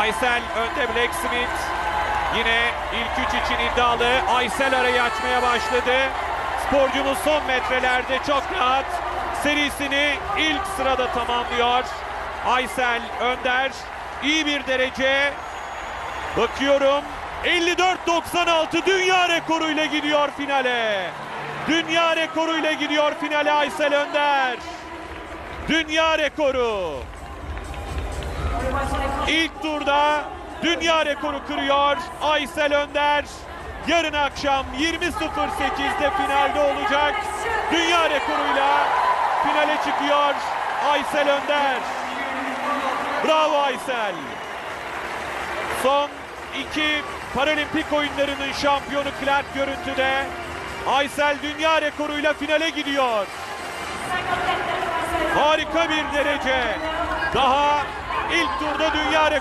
Aysel önde Blacksmith. Yine ilk üç için iddialı. Aysel arayı açmaya başladı. Sporcumuz son metrelerde çok rahat serisini ilk sırada tamamlıyor. Aysel Önder iyi bir derece. Bakıyorum 54-96 dünya rekoruyla gidiyor finale. Dünya rekoruyla gidiyor finale Aysel Önder. Dünya rekoru. İlk turda dünya rekoru kırıyor Aysel Önder. Yarın akşam 20.08'de finalde olacak. Dünya rekoruyla finale çıkıyor Aysel Önder. Bravo Aysel. Son iki paralimpik oyunlarının şampiyonu Clark görüntüde. Aysel dünya rekoruyla finale gidiyor. Harika bir derece. Daha ilk turda dünya rekoru